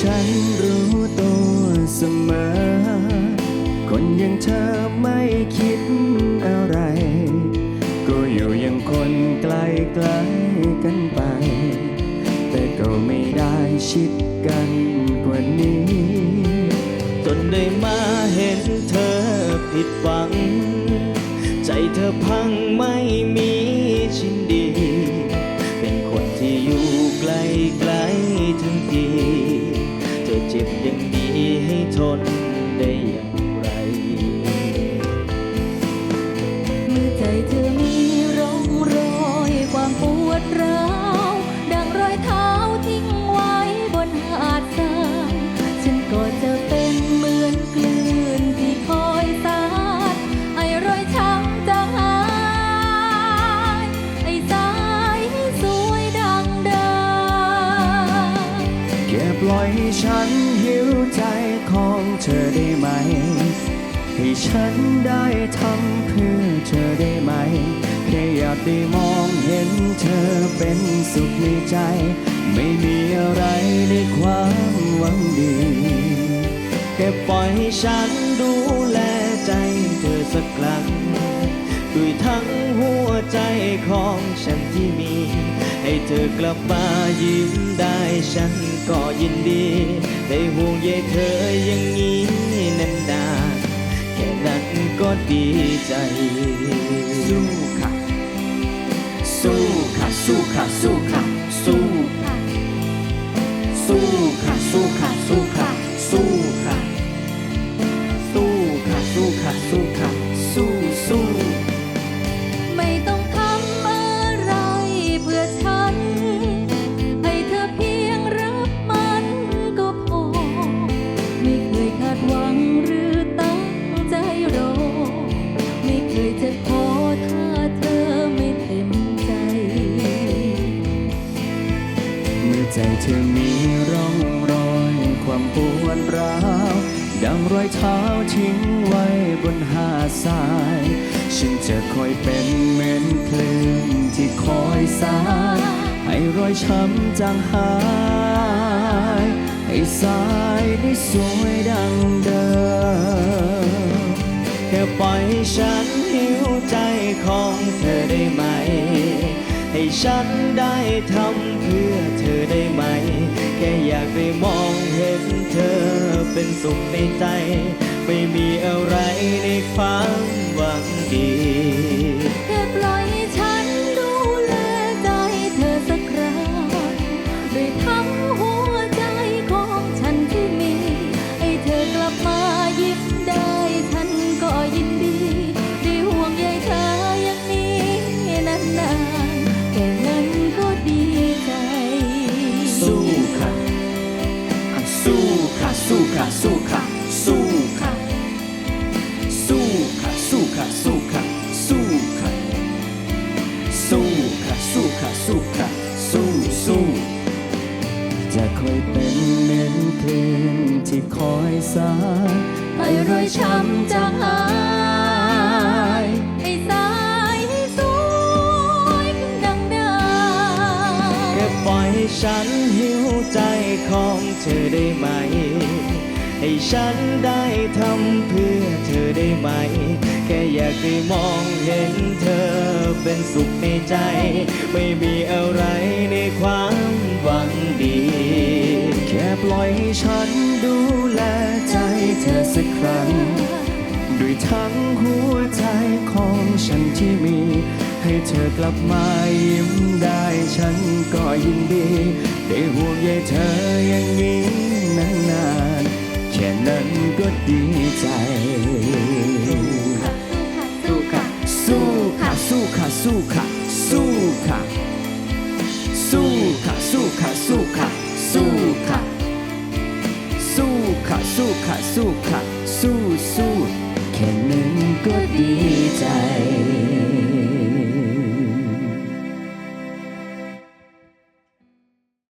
ฉันรู้ตัวเสมอ คนอย่างเธอไม่คิดอะไร ก็อยู่อยังคนไกลไกลกันไป แต่ก็ไม่ได้ชิดกันกว่านี้ จนได้มาเห็นเธอผิดหวัง ใจเธอพังไม่มี เจ็บยังดีให้ทนได้อย่าง อยให้ฉันหิวใจของเธอได้ไหม ให้ฉันได้ทำเพื่อเธอได้ไหม แค่อยากได้มองเห็นเธอเป็นสุขในใจ ไม่มีอะไรในความหวังดีแค่ปล่อยให้ฉันดูแลใจเธอสักครั้งด้วยทั้งหัวใจของฉันที่มี ให้เธอกลับมายิ้มได้ฉันก็ยินดี ได้ห่วงใยเธออย่างนี้นานๆแค่นั้นก็ดีใจ สู้ค่ะ สู้ค่ะ สู้ค่ะ สู้ค่ะ สู้สู้ค่ะ สู้ค่ะ สู้ค่ะ สู้ค่ะ ใจเธอมีร่องรอยความปวดร้าว ดังรอยเท้าทิ้งไว้บนหาดทราย ฉันจะคอยเป็นเหมือนคลื่นที่คอยสายให้รอยช้ำจางหาย ให้สายได้สวยดังเดิมแค่ปล่อยให้ฉันหิวใจของเธอได้ไหม ให้ฉันได้ทำเพื่อเธอได้ไหม แค่อยากได้มองเห็นเธอเป็นสุขในใจ ไม่มีอะไรในความหวังดีแค่ปล่อยฉันดูแลใจเธอสักครั้งด้วยทั้งหัวใจของฉันที่มี ให้เธอกลับมายิ้ม ค่ะ สู้ค่ะ สู้ค่ะ สู้ค่ะ สู้ค่ะ สู้ค่ะ สู้ค่ะ สู้ค่ะ สู้ค่ะ สู้ค่ะ สู้สู้สู้จะคอยเป็นเหมือนคลื่นที่คอยสายให้รอยช้ำจางหายให้สายให้สวยดังเดิมแค่ปล่อยให้ฉันหิวใจของเธอได้ไหม ให้ฉันได้ทำเพื่อเธอได้ไหม แค่อยากได้มองเห็นเธอเป็นสุขในใจ ไม่มีอะไรในความหวังดี แค่ปล่อยให้ฉันดูแลใจเธอสักครั้ง ด้วยทั้งหัวใจของฉันที่มี ให้เธอกลับมายิ้มได้ฉันก็ยินดี ได้ห่วงใยเธออย่างนี้นานๆแค่นั้น ใจ สู้ค่ะสู้ค่ะสู้ค่ะสู้ค่ะสู้ค่ะสู้ค่ะสู้ค่ะสู้ค่ะสู้ค่ะสู้ค่ะสู้ค่ะสู้ค่ะสู้สู้แค่หนึ่งก็ดีใจ